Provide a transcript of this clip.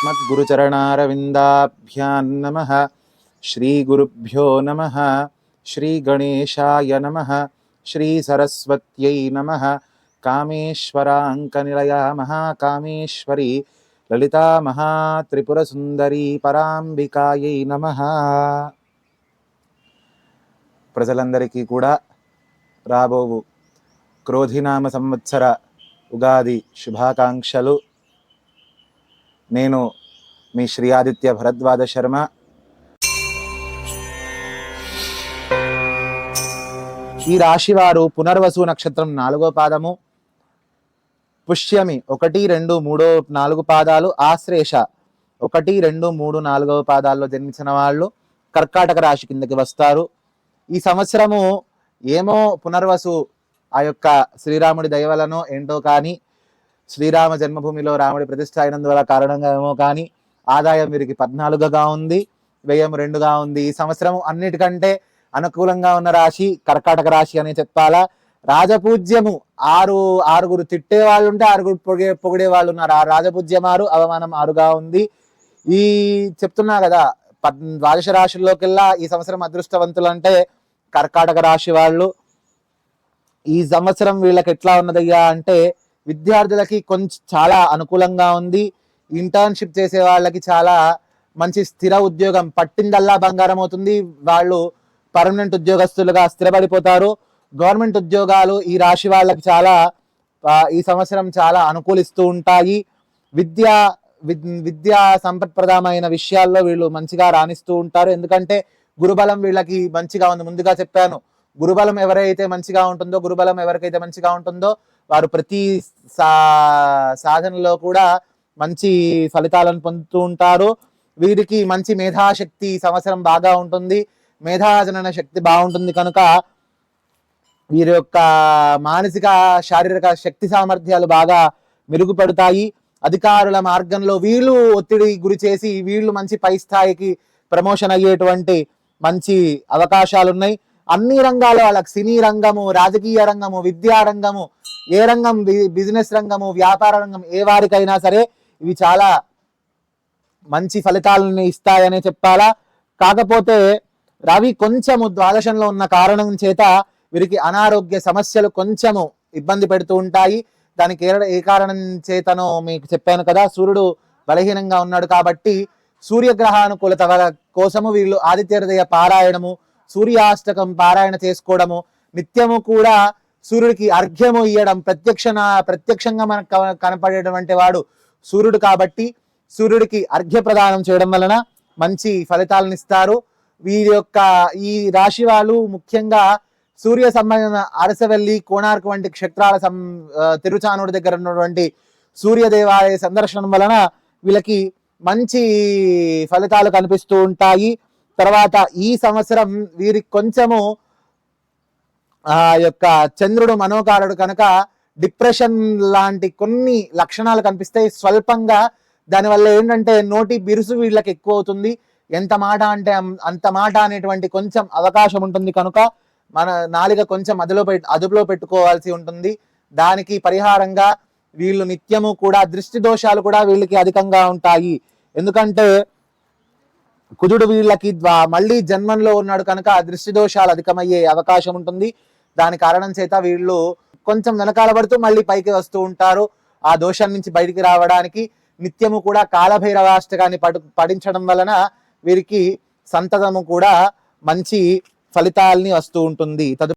अस्मद्गुरुचरणारविन्दाभ्यां नमः श्रीगुरुभ्यो नमः श्रीगणेशाय नमः श्रीसरस्वत्यै नमः कामेश्वराङ्कनिलया महाकामेश्वरी లలితా మహాత్రిపురసుందరీ పరాంబికాయై నమ ప్రజలందరికీ కూడా రాబోవు క్రోధినామ సంవత్సర ఉగాది శుభాకాంక్షలు నేను మీ శ్రీ ఆదిత్య భరద్వాజ శర్మ. ఈ రాశి వారు పునర్వసు నక్షత్రం నాలుగో పాదము. పుష్యమి ఒకటి రెండు మూడో నాలుగు పాదాలు. ఆశ్లేష ఒకటి రెండు మూడు నాలుగవ పాదాల్లో జన్మించిన వాళ్ళు కర్కాటక రాశి కిందకి వస్తారు. ఈ సంవత్సరము ఏమో పునర్వసు ఆ యొక్క శ్రీరాముడి దయవలనో ఏంటో కానీ శ్రీరామ జన్మభూమిలో రాముడి ప్రతిష్ట అయినందువల్ల కారణంగా ఏమో కానీ ఆదాయం వీరికి పద్నాలుగుగా ఉంది వ్యయం రెండుగా ఉంది. ఈ సంవత్సరం అన్నిటికంటే అనుకూలంగా ఉన్న రాశి కర్కాటక రాశి అని చెప్పాలా? రాజపూజ్యము ఆరు ఆరుగురు తిట్టే వాళ్ళు ఉంటే ఆరుగురు పొగిడే పొగిడే వాళ్ళు ఉన్నారు. ఆ రాజపూజ్యం ఆరు అవమానం ఆరుగా ఉంది. ఈ చెప్తున్నా కదా పద్ ద్వాదశ రాశుల్లోకెల్లా ఈ సంవత్సరం అదృష్టవంతులు అంటే కర్కాటక రాశి వాళ్ళు. ఈ సంవత్సరం వీళ్ళకి ఎట్లా ఉన్నదయ్యా అంటే విద్యార్థులకి కొంచెం చాలా అనుకూలంగా ఉంది. ఇంటర్న్షిప్ చేసే వాళ్ళకి చాలా మంచి స్థిర ఉద్యోగం పట్టిందల్లా బంగారం అవుతుంది. వాళ్ళు పర్మనెంట్ ఉద్యోగస్తులుగా స్థిరపడిపోతారు. గవర్నమెంట్ ఉద్యోగాలు ఈ రాశి వాళ్ళకి చాలా ఈ సంవత్సరం చాలా అనుకూలిస్తూ ఉంటాయి. విద్య విద్యా సంపత్ప్రదమైన విషయాల్లో వీళ్ళు మంచిగా రాణిస్తూ ఉంటారు. ఎందుకంటే గురుబలం వీళ్ళకి మంచిగా ఉంది. ముందుగా చెప్పాను గురుబలం ఎవరైతే మంచిగా ఉంటుందో గురుబలం ఎవరికైతే మంచిగా ఉంటుందో వారు ప్రతి సా సాధనలో కూడా మంచి ఫలితాలను పొందుతూ ఉంటారు. వీరికి మంచి మేధాశక్తి సంవత్సరం బాగా ఉంటుంది. మేధాజనన శక్తి బాగుంటుంది కనుక వీరి యొక్క మానసిక శారీరక శక్తి సామర్థ్యాలు బాగా మెరుగుపడతాయి. అధికారుల మార్గంలో వీళ్ళు ఒత్తిడి గురి చేసి వీళ్ళు మంచి పై స్థాయికి ప్రమోషన్ అయ్యేటువంటి మంచి అవకాశాలు ఉన్నాయి అన్ని రంగాలు వాళ్ళకి సినీ రంగము రాజకీయ రంగము విద్యా రంగము ఏ రంగం బి- బిజినెస్ రంగము వ్యాపార రంగం ఏ వారికైనా సరే ఇవి చాలా మంచి ఫలితాలను ఇస్తాయనే చెప్పాలా? కాకపోతే రవి కొంచెము ద్వాదశంలో ఉన్న కారణం చేత వీరికి అనారోగ్య సమస్యలు కొంచెము ఇబ్బంది పెడుతూ ఉంటాయి. దానికి ఏ ఏ కారణం చేతనో మీకు చెప్పాను కదా సూర్యుడు బలహీనంగా ఉన్నాడు కాబట్టి సూర్యగ్రహానుకూలత కోసము వీళ్ళు ఆదిత్య హృదయ పారాయణము సూర్యాష్టకం పారాయణ చేసుకోవడము నిత్యము కూడా సూర్యుడికి అర్ఘ్యము ఇయ్యడం ప్రత్యక్ష ప్రత్యక్షంగా మనకు కనపడేటువంటి వాడు సూర్యుడు కాబట్టి సూర్యుడికి అర్ఘ్య ప్రదానం చేయడం వలన మంచి ఫలితాలను ఇస్తారు. వీరి యొక్క ఈ రాశి వాళ్ళు ముఖ్యంగా సూర్య సంబంధమైన అరసవెల్లి కోణార్క్ వంటి క్షేత్రాల సం తిరుచానుడి తిరుచానూరు దగ్గర ఉన్నటువంటి సూర్య దేవాలయ సందర్శనం వలన వీళ్ళకి మంచి ఫలితాలు కనిపిస్తూ ఉంటాయి. తర్వాత ఈ సంవత్సరం వీరికి కొంచెము ఆ యొక్క చంద్రుడు మనోకారుడు కనుక డిప్రెషన్ లాంటి కొన్ని లక్షణాలు కనిపిస్తాయి. స్వల్పంగా దానివల్ల ఏంటంటే నోటి బిరుసు వీళ్ళకి ఎక్కువ అవుతుంది ఎంత మాట అంటే అంత మాట అనేటువంటి కొంచెం అవకాశం ఉంటుంది కనుక మన నాలిక కొంచెం అదులో పెట్ అదుపులో పెట్టుకోవాల్సి ఉంటుంది. దానికి పరిహారంగా వీళ్ళు నిత్యము కూడా దృష్టి దోషాలు కూడా వీళ్ళకి అధికంగా ఉంటాయి. ఎందుకంటే కుజుడు వీళ్ళకి మళ్ళీ జన్మంలో ఉన్నాడు కనుక ఆ దృష్టి దోషాలు అధికమయ్యే అవకాశం ఉంటుంది. దాని కారణం చేత వీళ్ళు కొంచెం వెనకాల పడుతూ మళ్ళీ పైకి వస్తూ ఉంటారు. ఆ దోషం నుంచి బయటికి రావడానికి నిత్యము కూడా కాలభైరవాష్టకాన్ని పడు పఠించడం వలన వీరికి సంతతము కూడా మంచి ఫలితాల్ని వస్తూ ఉంటుంది. తదు